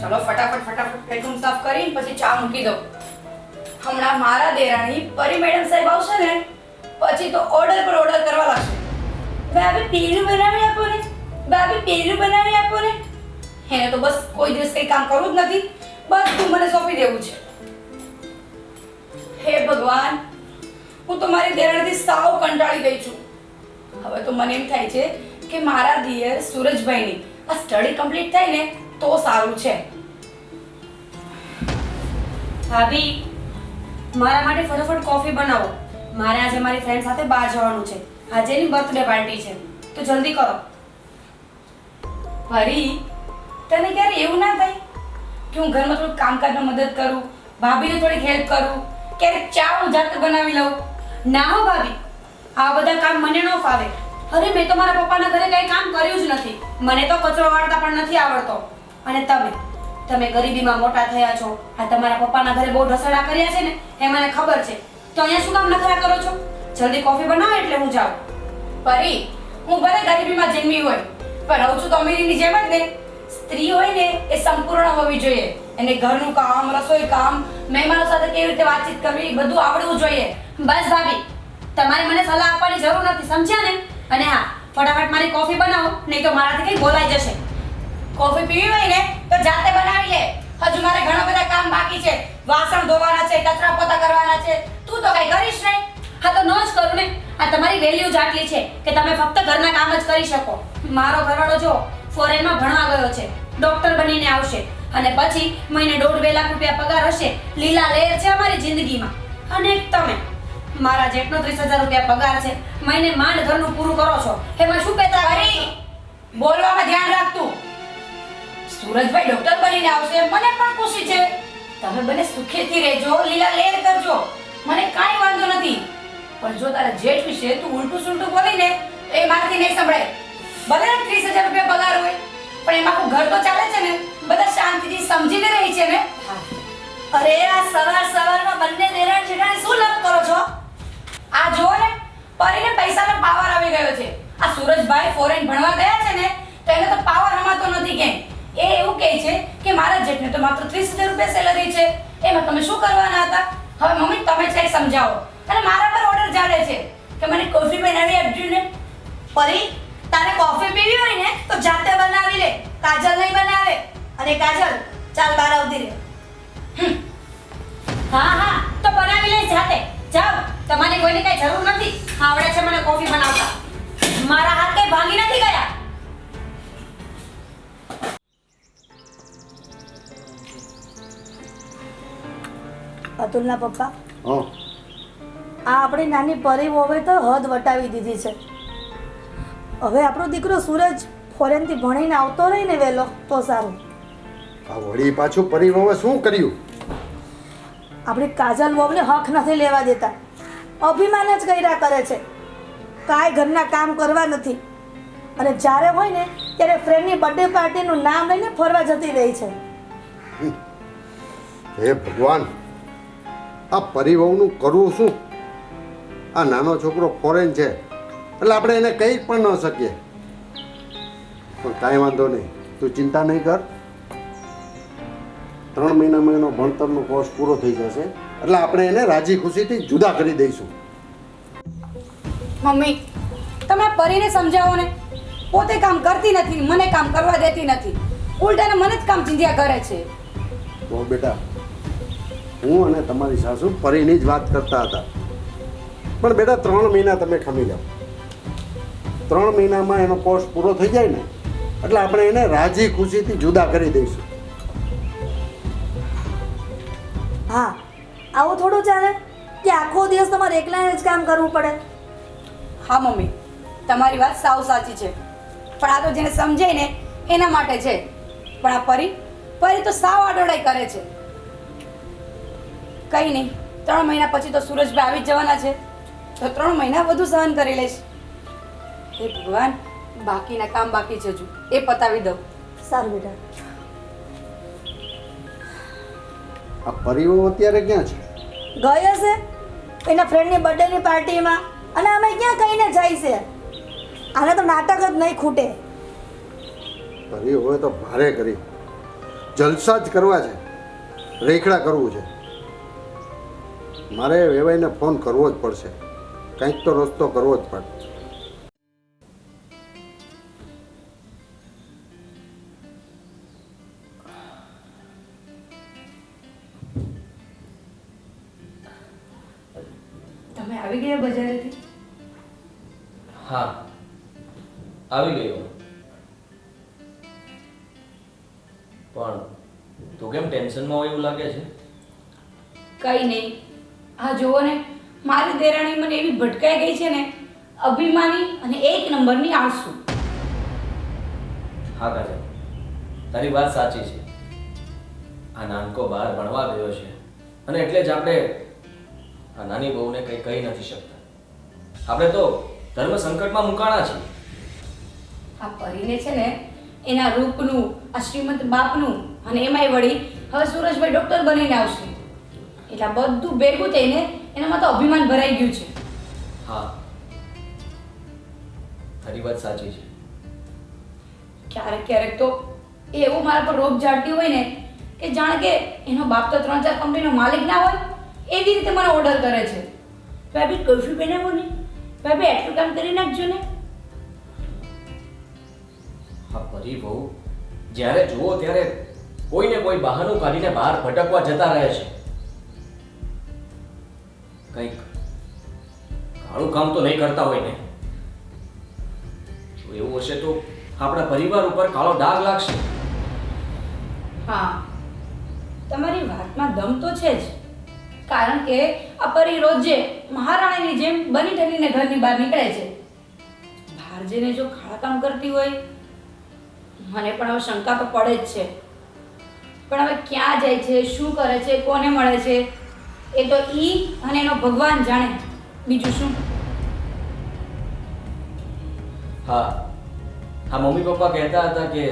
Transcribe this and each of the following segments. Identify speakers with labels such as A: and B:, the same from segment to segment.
A: ચલો ફટાફટ ફટાફટ બેડરૂમ સાફ કરીને પછી ચા મૂકી દઉં. હમણાં મારા દેરાણી પરી મેડમ સાહેબ આવશે ને, પછી તો ઓર્ડર પર ઓર્ડર કરવા લાગશે. ભાભી, પેલું બનાવી આપો ને. ભાભી, પેલું બનાવી આપો ને. એને તો બસ કોઈ દિવસ કંઈ કામ કરવું જ નથી. બધું મને સોંપી દેવું છે. હે ભગવાન, હું તો મારી દેરાણીથી સાવ કંટાળી ગઈ છું. હવે તો મને એમ થાય છે કે મારા દિયર સૂરજભાઈની આ સ્ટડી કમ્પ્લીટ થાય ને તો સારું છે.
B: ભાભી, મારા માટે ફટાફટ કોફી બનાવો. મારે આજે મારી ફ્રેન્ડ સાથે બહાર જવાનું છે. આજે એની બર્થડે પાર્ટી છે. તો જલ્દી કરો.
A: ફરી તને ક્યારે એવું ના થાય કે હું ઘરમાં થોડું કામકાજમાં મદદ કરું, ભાભીને થોડીક હેલ્પ કરું? ક્યારેક ચા હું જાતે બનાવી લઉં?
B: ના હો ભાભી, આ બધા કામ મને ન ફાવે. અરે, મેં તો મારા પપ્પાના ઘરે કંઈ કામ કર્યું જ નથી. મને તો કચરો વાળતા પણ નથી આવડતો. અને તમે તમે ગરીબીમાં મોટા થયા છો, આ તમારા પપ્પાના ઘરે બહુ ઢસડા કર્યા છે ને, એ મને ખબર છે. તો અહીંયા શું કામ નખરા કરો છો? જલ્દી કોફી બનાવો એટલે હું જાઉં.
A: પરી, હું ભલે ગરીબીમાં જન્મી હોય, પણ રહું છું તો અમીરીની જેમ જ ને. સ્ત્રી હોય ને, એ સંપૂર્ણ હોવી જોઈએ. એને ઘરનું કામ, રસોઈ કામ, મહેમાનો સાથે કેવી રીતે વાતચીત કરવી બધું આવડવું જોઈએ.
B: બસ ભાભી, તમારે મને સલાહ આપવાની જરૂર નથી, સમજ્યા ને? અને હા, ફટાફટ મારી કોફી બનાવો, નહીં તો મારાથી કંઈ બોલાઈ જશે.
A: કોફી પીવી હોય ને તો જાતે બનાવી લે. હજુ મારે ઘણા બધા કામ બાકી છે. વાસણ ધોવાના છે કચરા પોતા કરવાના છે. તું તો કઈ કરીશ નહીં.
B: હા તો ન જ કરું ને. આ તમારી વેલ્યુ જ આટલી છે કે તમે ફક્ત ઘરના કામ જ કરી શકો. મારો ઘરવાળો જો ફોરેનમાં ભણવા ગયો છે ડોક્ટર બનીને આવશે. અને પછી મહિને દોઢ બે લાખ રૂપિયા પગાર હશે લીલા લહેર છે અમારી જિંદગીમાં. અને તમે મારા જેટલો ત્રીસ હજાર રૂપિયા પગાર છે મહિને માંડ ઘરનું પૂરું કરો છો. એમાં શું કહેતા
A: બોલવામાં ધ્યાન રાખતું સુરજભાઈ ડોક્ટર બનીને આવશે. મને પણ ખુશી છે. તમે બંને સુખેથી રહેજો લીલા લેર કરજો. મને કાંઈ વાંધો નથી. પણ જો તારા જેઠ વિશે તું ઉલટું સુલટું બોલીને એ મારાથી નહીં સંભળાય. ભલે ને ત્રીસ હજાર રૂપિયા પગાર હોય પણ એમાં આખું ઘર તો ચાલે છે ને. બધા શાંતિથી સમજીને રહી છે ને.
C: અરે આ સવાર સવારમાં બંને દેરાણ જેઠાણી શું લપ કરો છો?
A: આ જો ને પરીને પૈસાનો પાવર આવી ગયો છે. આ સુરજભાઈ ફોરેન ભણવા ગયા છે ને તો એને તો પાવર હમાતો નથી કેમ એ એવું કહે છે કે મારા જેટને તો માત્ર ત્રીસ હજાર રૂપિયા સેલરી છે. એમાં તમે શું કરવાના હતા? હવે મમ્મી, તમે જ સમજાવો. અને મારા પર ઓર્ડર જાડે છે કે મને કોફી બનાવી આપજો ને.
C: પરી, તારે કોફી પીવી હોય ને, તો જાતે બનાવી લે. કાજલ નહીં બનાવે. અને કાજલ, ચાલ બહાર આવતી રહે.
B: હા હા, તો બનાવી લે જાતે. જાઓ. તમારે કોઈની કઈ જરૂર નથી. આવડે છે મને કોફી બનાવતા. મારા હાથ કઈ ભાંગી નથી ગયા.
C: અતુલના પપ્પા.
D: હા.
C: આ આપણી નાની પરી વોવે તો હદ વટાવી દીધી છે. હવે આપણો દીકરો સૂરજ ફોરેનથી ભણીને આવતો રહી ને વહેલો તો સારું.
D: આ વળી પાછું પરિવહન શું કર્યું?
C: આપણી કાજલ વોવને હક નથી લેવા દેતા. અભિમાન જ કર્યા કરે છે. કાંઈ ઘરના કામ કરવા નથી. અને જ્યારે હોય ને ત્યારે ફ્રેન્ડની બર્થડે પાર્ટીનું નામ લઈને ફરવા જતી રહી છે.
D: હે ભગવાન. આ પરિવહનું કરવું શું? આ નાનો છોકરો ફોરેન છે. એટલે આપણે એને કહી પણ ન શકીએ. પણ કાંઈ વાંધો નહીં. તું ચિંતા નહીં કર. ત્રણ મહિનામાં એનો ભણતરનો કોર્સ પૂરો થઈ જશે. એટલે આપણે એને રાજી ખુશીથી જુદા કરી દઈશું.
A: મમ્મી તમે પરીને સમજાવો ને. પોતે કામ કરતી નથી મને કામ કરવા દેતી નથી. ઉલટાને મને જ કામ ચિંધ્યા કરે છે.
D: તો બેટા. હું અને તમારી સાસુ પરીની જ વાત કરતા હતા. પણ બેટા ત્રણ મહિના તમે ખમી જાઓ. ત્રણ મહિનામાં એનો કોર્સ પૂરો થઈ જાય ને એટલે આપણે એને રાજી ખુશીથી જુદા કરી દઈશું.
C: હા આવું થોડું ચાલે? કે આખો દિવસ તમારે એકલાને જ કામ કરવું પડે?
A: હા મમ્મી તમારી વાત સાવ સાચી છે. પણ આ તો જેને સમજાય ને એના માટે છે. પણ આ પરી પરી તો સાવ આડોડાઈ કરે છે. કંઈ નહીં. ત્રણ મહિના પછી તો સુરજભાઈ આવી જ જવાના છે. તો ત્રણ મહિના વધુ સહન કરી લઈશ. હે ભગવાન બાકીના કામ બાકી છે હજુ. એ પતાવી દઉં.
C: સારું બેટા.
D: આ પરિવો અત્યારે ક્યાં છે?
C: ગયો હશે એના ફ્રેન્ડની બર્થડેની પાર્ટીમાં અને અમે ક્યાં કહીને જાય છે? આને તો નાટક જ નહીં ખૂટે.
D: કરી હોય તો ભારે કરી. જલસા જ કરવા છે. રેખડા કરવું છે. મારે વેવાઈને ફોન કરવો જ પડશે. કંઈક તો રસ્તો કરવો જ પડશે
A: તમે આવી ગયા બજારેથી?
E: હા. આવી ગયો. પણ તું કેમ ટેન્શનમાં હોય એવું લાગે છે?
A: નંબરની આળસુ
E: હા કાજલ તારી વાત સાચી છે. આ નાનકો બહાર ભણવા ગયો છે. અને એટલે જ આપણે આ નાની બહુને કંઈ કહી નથી શકતા. આપણે તો ધર્મ સંકટમાં મુકાણા છીએ.
A: આ પરીને છે ને એના રૂપનું આ શ્રીમંત બાપનું અને એમાંય વળી હવે સુરજભાઈ ડોક્ટર બનીને આવશે. એટલે બધું ભેગું થઈને એનામાં તો અભિમાન ભરાઈ ગયું છે.
E: હા. તારી વાત સાચી છે.
A: ક્યારેક ક્યારેક તો એ એવું મારા પર રોપ જાડતી હોય ને કે જાણે કે એનો બાપ તો ત્રણ ચાર કંપનીનો માલિક ના હોય એવી રીતે મને ઓર્ડર કરે છે. ભાભી કલ્ફી બનાવો ને. ભાભી એટલું કામ કરી નાખજો ને.
E: હા પરી બહુ જ્યારે જુઓ ત્યારે કોઈને કોઈ બહાનું કાઢીને બહાર ભટકવા જતા રહે છે. કંઈક કાળું કામ તો નહીં કરતા હોય ને. એવું હશે તો આપણા પરિવાર ઉપર કાળો ડાઘ લાગશે.
A: હા. તમારી વાતમાં દમ તો છે જ. કારણ કે આ પરી રોજે મહારાણીની જેમ બની ઠરીને ઘરની બહાર નીકળે છે. બહાર જઈને જો ખાડા કામ કરતી હોય, મને પણ હવે શંકા તો પડે જ છે. પણ હવે ક્યાં જાય છે, શું કરે છે, કોને મળે છે, એ તો ઈ અને એનો ભગવાન જાણે. બીજું શું?
E: હા. હા મમ્મી પપ્પા કહેતા હતા કે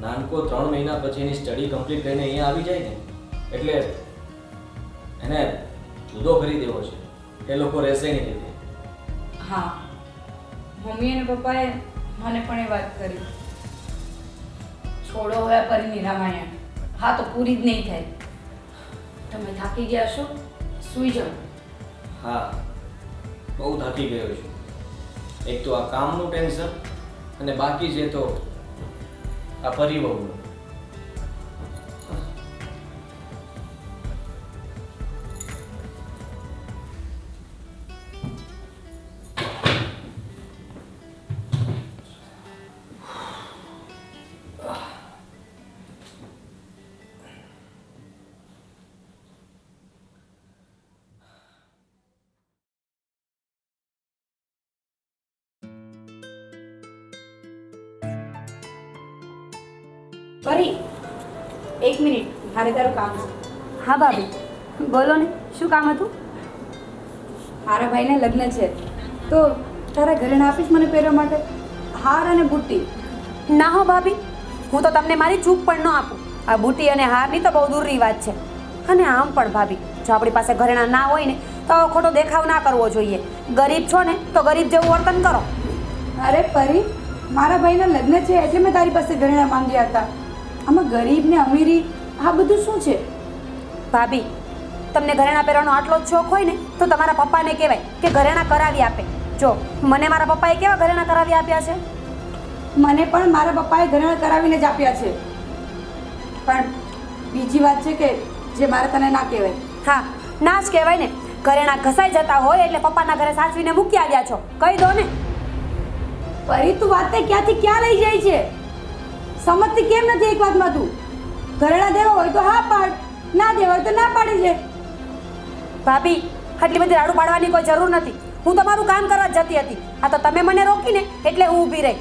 E: નાનકો ત્રણ મહિના પછી એની સ્ટડી કમ્પ્લીટ કરીને અહીંયા આવી જાય ને એટલે એને જુદો કરી દેવો છે. એ લોકો રહેશે નહીં રીતે
A: હા. મમ્મી અને પપ્પાએ મને પણ એ વાત કરી. છોડો હવે પરીની રામાયણ હા તો પૂરી જ નહીં થાય. તમે થાકી ગયા છો સૂઈ જાઓ.
E: હા. બહુ થાકી ગયો છું. એક તો આ કામનું ટેન્શન અને બાકી છે તો આ પરિવહનનું.
A: પરી એક મિનિટ મારે તારું કામ છે.
B: હા ભાભી બોલો ને શું કામ હતું?
A: મારા ભાઈને લગ્ન છે. તો તારા ઘરેણા આપીશ મને પહેરવા માટે હાર અને બુટ્ટી?
B: ના હો ભાભી હું તો તમને મારી ચૂપ પણ ન આપું. આ બુટ્ટી અને હારની તો બહુ દૂરની વાત છે. અને આમ પણ ભાભી જો આપણી પાસે ઘરેણા ના હોય ને તો ખોટો દેખાવ ના કરવો જોઈએ. ગરીબ છો ને તો ગરીબ જેવું વર્તન કરો.
A: અરે પરી મારા ભાઈના લગ્ન છે એટલે મેં તારી પાસે ઘરેણા માંગ્યા હતા. આમાં ગરીબ ને અમીરી આ બધું શું છે?
B: ભાભી તમને ઘરેણા પહેરવાનો આટલો જ શોખ હોય ને તો તમારા પપ્પાને કહેવાય કે ઘરેણા કરાવી આપે. જો મને મારા પપ્પાએ કેવા ઘરેણા કરાવી આપ્યા છે?
A: મને પણ મારા પપ્પાએ ઘરેણા કરાવીને જ આપ્યા છે. પણ બીજી વાત છે કે જે મારે તને ના કહેવાય.
B: હા ના જ કહેવાય ને. ઘરેણા ઘસાઈ જતા હોય એટલે પપ્પાના ઘરે સાચવીને મૂકી આવ્યા છો. કહી દો ને.
A: પરી તું વાતે ક્યાંથી ક્યાં લઈ જાય છે? સમજતી કેમ નથી એક વાતમાં તું? ઘરેણા દેવા હોય તો હા પાડ ના દેવા હોય તો ના પાડી દે
B: ભાભી આટલી બધી રાડું પાડવાની કોઈ જરૂર નથી. હું તમારું કામ કરવા જતી હતી. આ તો તમે મને રોકીને એટલે હું ઊભી રહી.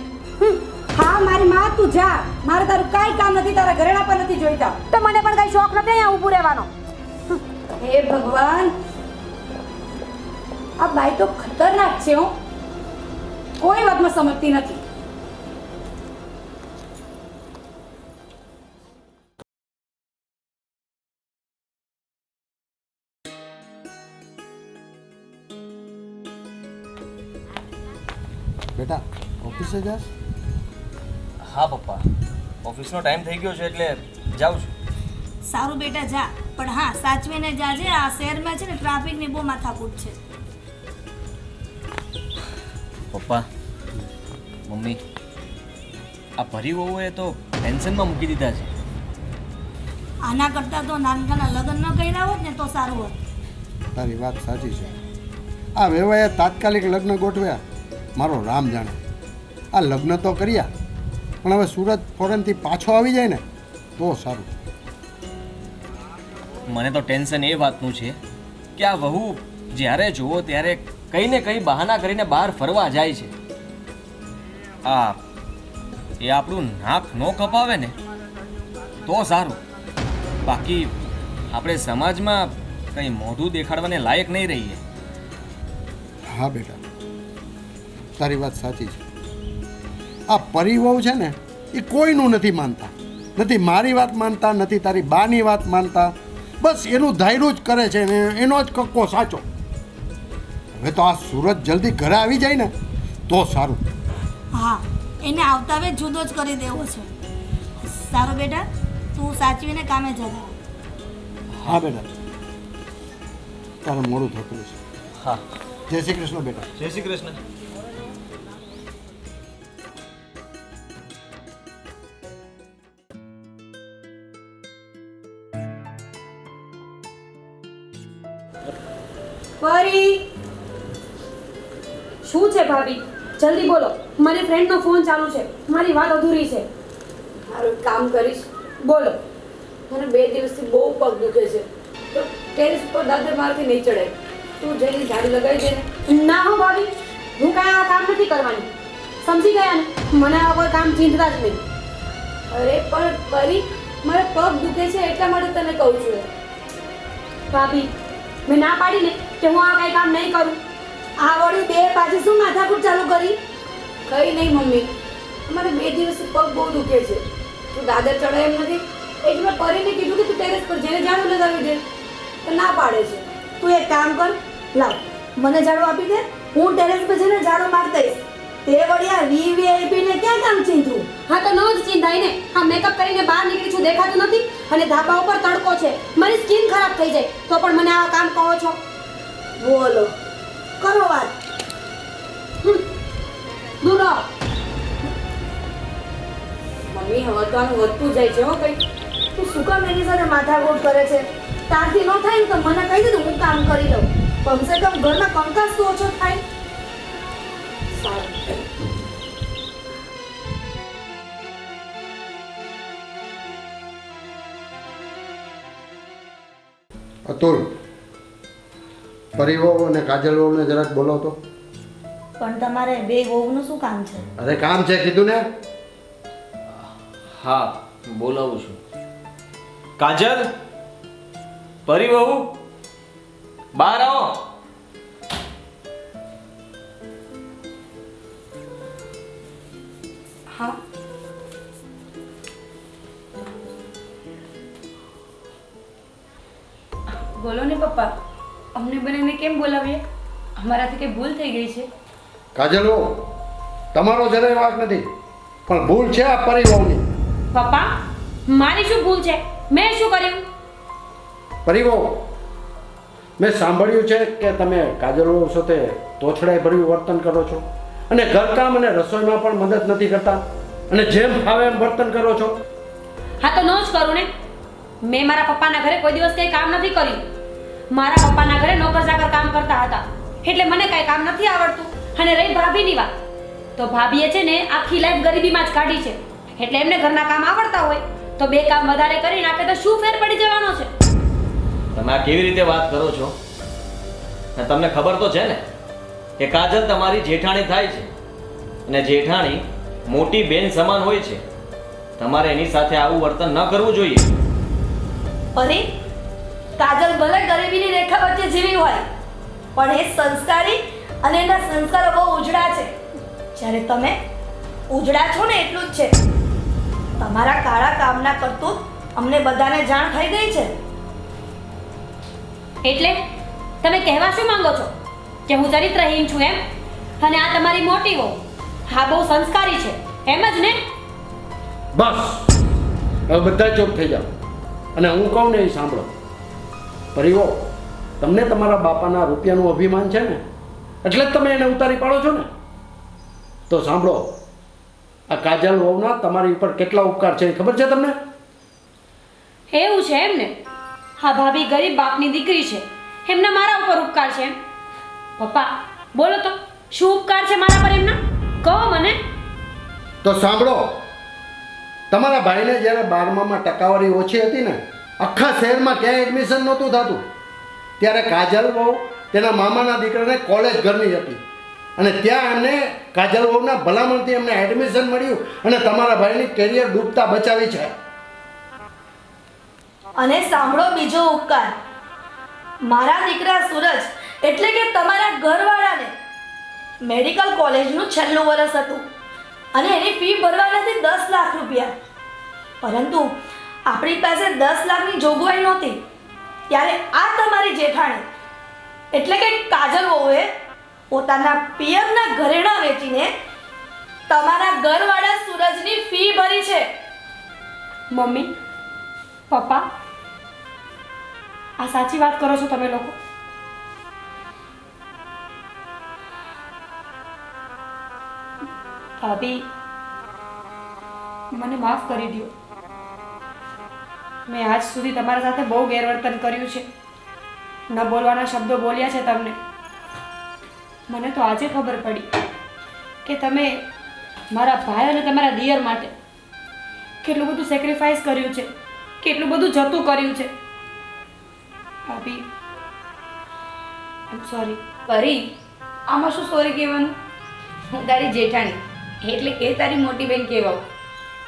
A: હા મારી માં તું જા. મારે તારું કાંઈ કામ નથી તારા ઘરેણા પર નથી જોઈતા.
B: તો મને પણ કઈ શોખ નથી અહીંયા ઊભું રહેવાનો.
A: હે ભગવાન. આ બાઈ તો ખતરનાક છે હું. કોઈ વાતમાં સમજતી નથી.
D: બેટા ઓફિસે જાસ
E: હા પપ્પા. ઓફિસનો ટાઈમ થઈ ગયો છે એટલે જાઉં છું.
C: સારું બેટા જા. પણ હા સાચવીને જાજે આ શહેરમાં છે ને ટ્રાફિકની બહુ માથાકૂટ છે.
E: પપ્પા મમ્મી આ ભરી વહુએ તો ટેન્શનમાં મૂકી દીધા છે.
C: આના કરતાં તો નાનકાના લગ્ન ન કર્યા હોત ને તો સારું હોત.
D: તારી વાત સાચી છે. આ વેવાએ તાત્કાલિક લગ્ન ગોઠવ્યા. મારો રામ જાણે. આ લગ્ન તો કર્યા પણ હવે સુરત ફોરેનથી પાછો આવી જાય ને તો સારું.
E: મને તો ટેન્શન એ વાતનું છે કે આ વહુ જ્યારે જુઓ ત્યારે કંઈ ને કંઈ બહાના કરીને બહાર ફરવા જાય છે. આ એ આપણું નાક ન કપાવે ને તો સારું. બાકી આપણે સમાજમાં કંઈ મોઢું દેખાડવાને લાયક નહીં રહીએ.
D: હા બેટા. તારી વાત સાચી છે. આ પરિવહુ છે ને એ કોઈનું નથી માનતા. નથી મારી વાત માનતા નથી તારી બાની વાત માનતા. બસ એનું ધાયરું જ કરે છે ને એનો જ કક્કો સાચો. હવે તો આ સુરત જલ્દી ઘરે આવી જાય ને તો સારું.
C: હા એને આવતા વેત જુદો જ કરી દેવો છે. સારું બેટા તું સાચવીને કામે જજો.
D: હા બેટા. તારે મોડું થતું છે
E: હા.
D: જય શ્રી કૃષ્ણ બેટા.
E: જય શ્રી કૃષ્ણ.
B: પરી શું છે ભાભી? જલ્દી બોલો. મારી ફ્રેન્ડનો ફોન ચાલુ છે. મારી વાત અધૂરી છે.
A: મારું કામ કરીશ.
B: બોલો.
A: મને બે દિવસથી બહુ પગ દુખે છે. તો ટેરેસ પર દાદર મારથી નહીં ચડે. તું જઈને ઝાડુ લગાવી દે ના.
B: હો ભાભી. હું કાંઈ આ કામ નથી કરવાની. સમજી ગયા ને? મને આ કોઈ કામ ચિંતા જ નહીં.
A: અરે પણ પરી મારા પગ દુખે છે એટલા માટે તને કહું છું.
B: ભાભી મેં ના પાડી ને કે હું આ કાંઈ કામ નહીં કરું.
C: આ વળી બે પાછી શું માથાકૂટ ચાલુ કરી?
A: કઈ નહીં મમ્મી. અમારે બે દિવસ પગ બહુ દુખે છે. તું દાદર ચડાય એમ નથી. એટલે મેં પરીને કીધું કે તું ટેરેસ પર જઈને ઝાડુ લગાવી દે. તો ના પાડે છે.
C: તું એક કામ કર લાવ. મને ઝાડુ આપી દે હું ટેરેસ પર જઈને ઝાડુ મારી દઈશ. તે વળી આ વીવીઆઈપી ને ક્યાં કામ ચિંતું
B: હા તો ન જ ચિંતાય ને. હા મેકઅપ કરીને બહાર નીકળી છું દેખાતું નથી. અને ધાબા ઉપર તડકો છે. મારી સ્કિન ખરાબ થઈ જાય. તો પણ મને આવા કામ કહો છો?
C: બોલો. કરો વાત.
B: દૂર
A: મમ્મી, હવે તો આનું વધતું જાય છે હો કઈ
C: તું શું કામ એની સાથે માથાકૂટ કરે છે. તારથી ન થાય ને તો મને કહી દે હું કામ કરી લઉં. કમસે કમ ઘરમાં કંકાસ તો ઓછો થાય.
A: સારું.
D: અતુલ પરિવો અને કાજલ વહુને જરાક બોલો તો.
C: પણ તમારે બે વહુનું શું કામ છે?
D: અરે કામ છે કીધું ને?
E: હા બોલાવું છું. કાજલ? પરિવહુ? બહાર આવો.
A: અમને બંનેને કેમ બોલાવીએ? અમારાથી કઈ ભૂલ થઈ ગઈ છે?
D: કાજલો તમારો જરાય વાંક નથી પણ ભૂલ છે આ પરિવહુની
B: પપ્પા મારી શું ભૂલ છે? મેં શું કર્યું?
D: પરિવો મેં સાંભળ્યું છે કે તમે કાજલો સાથે તોછડાઈ ભર્યું વર્તન કરો છો અને ઘરકામ અને રસોઈમાં પણ મદદ નથી કરતા અને જેમ ફાવે એમ વર્તન કરો છો.
B: હા તો ન જ કરું ને. મેં મારા પપ્પાના ઘરે કોઈ દિવસ કંઈ કામ નથી કર્યું. મારા પપ્પાના ઘરે નોકર ચાકર કામ કરતા હતા. એટલે મને કાંઈ કામ નથી આવડતું. અને રહી ભાભીની વાત. તો ભાભીએ છે ને આખી લાઈફ ગરીબીમાં જ કાઢી છે. એટલે એમને ઘરના કામ આવડતા હોય. તો બે કામ વધારે કરી નાખે તો શું ફેર પડી જવાનો છે?
E: તમે આ કેવી રીતે વાત કરો છો? ને તમને ખબર તો છે ને કે કાજલ તમારી જેઠાણી થાય છે. અને જેઠાણી મોટી બેન સમાન હોય છે. તમારે એની સાથે આવું વર્તન ન કરવું જોઈએ.
C: અરે કાજલ ભલે ગરીબીની રેખા વચ્ચે જીવી હોય પણ એ સંસ્કારી અને એના સંસ્કારો બહુ ઉજળા છે. જ્યારે તમે ઉજળા છો ને એટલું જ છે. તમારા કાળા કામના કરતું અમને બધાને જાણ થઈ ગઈ છે.
B: એટલે તમે કહેવા શું માંગો છો? કે હું ચરિત્રહીન છું એમ? અને આ તમારી મોટી વહુ હા બહુ સંસ્કારી છે એમ જ ને?
D: બસ. હવે બધા ચોપ થઈ જાઓ. અને હું કહું ને એ સાંભળો. પરિવો તમને તમારા બાપાના રૂપિયાનું અભિમાન છે ને? એટલે જ તમે એને ઉતારી પાડો છો ને? તો સાંભળો આ કાજલ વહુના તમારી ઉપર કેટલા ઉપકાર છે એ ખબર છે તમને?
B: એવું છે એમ ને હા ભાભી ગરીબ બાપની દીકરી છે. એમના મારા ઉપર ઉપકાર છે એમ. પપ્પા બોલો તો શું ઉપકાર છે મારા પર એમના? કહો મને.
D: તો સાંભળો તમારા ભાઈને જ્યારે બારમામાં ટકાવારી ઓછી હતી ને આખા શહેરમાં ક્યાંય એડમિશન નહોતું થતું. ત્યારે કાજલ બહુ તેના મામાના દીકરાને કોલેજ ઘરની હતી. અને ત્યાં એમને કાજલ બહુના ભલામણથી એમને એડમિશન મળ્યું અને તમારા ભાઈની કેરિયર ડૂબતા બચાવી છે.
C: અને સાંભળો બીજો ઉપકાર. મારા દીકરા સૂરજ એટલે કે તમારા ઘરવાળાને મેડિકલ કોલેજનું છેલ્લું વર્ષ હતું. અને એની ફી ભરવા નથી દસ લાખ રૂપિયા. પરંતુ આપણી પાસે દસ લાખની જોગવાઈ નહોતી. ત્યારે આ તમારી જેઠાણી, એટલે કે કાજલ વહુએ પોતાના પિયરના ઘરેણા વેચીને તમારા ઘરવાળા સૂરજની ફી ભરી છે.
B: મમ્મી, પપ્પા, આ સાચી વાત કરો છો તમે લોકો. ભાભી, મને માફ કરી દો મેં આજ સુધી તમારા સાથે બહુ ગેરવર્તન કર્યું છે. ન બોલવાના શબ્દો બોલ્યા છે તમને. મને તો આજે ખબર પડી કે તમે મારા ભાઈ અને તમારા દિયર માટે કેટલું બધું સેક્રિફાઈસ કર્યું છે, કેટલું બધું જતું કર્યું છે. ભાભી સોરી
A: પરી આમાં શું સોરી કહેવાનું? હું તારી જેઠાણી, એટલે એ તારી મોટી બેન કહેવાઉં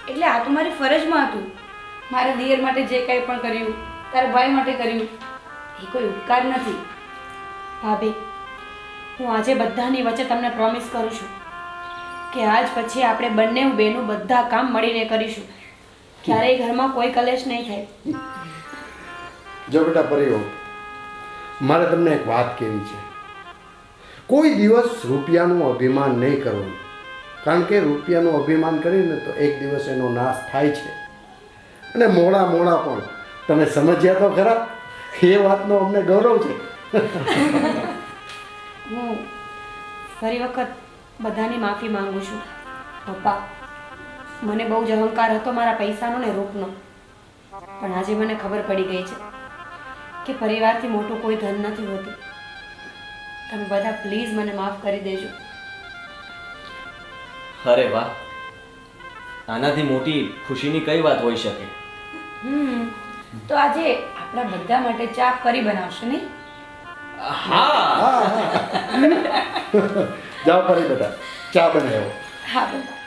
A: એટલે આ તો મારી ફરજમાં હતું. મારા દિયર માટે જે કાંઈ પણ કર્યું તારા ભાઈ માટે કર્યું એ કોઈ ઉપકાર નથી.
B: ભાભી હું આજે બધાની વચ્ચે તમને પ્રોમિસ કરું છું કે આજ પછી આપણે બંને બેનું બધા કામ મળીને કરીશું. ક્યારેય ઘરમાં કોઈ કલેશ નહીં થાય.
D: જો બેટા પરિયો મારે તમને એક વાત કહેવી છે. કોઈ દિવસ રૂપિયાનું અભિમાન નહીં કરવું કારણ કે રૂપિયાનું અભિમાન કરીને તો એક દિવસ એનો નાશ થાય છે. અને મોડા મોડા પણ. તમે સમજ્યા તો ખરા. એ વાતનો અમને ગૌરવ છે.
B: હું ફરી વખત બધાની માફી માંગુ છું. પપ્પા મને બહુ જ અહંકાર હતો મારા પૈસાનો ને રૂપનો. પણ આજે મને ખબર પડી ગઈ છે કે પરિવારથી મોટું કોઈ ધન નથી હોતું. તમે બધા પ્લીઝ મને માફ કરી દેજો.
E: અરે વાહ. આનાથી મોટી ખુશીની કઈ વાત હોઈ શકે?
A: હમ. તો આજે આપણા બધા માટે ચા ફરી બનાવશો નહીં?
E: હા.
D: હા હા. જાઓ ફરી બધા. ચા બનાવો.
A: હા બધા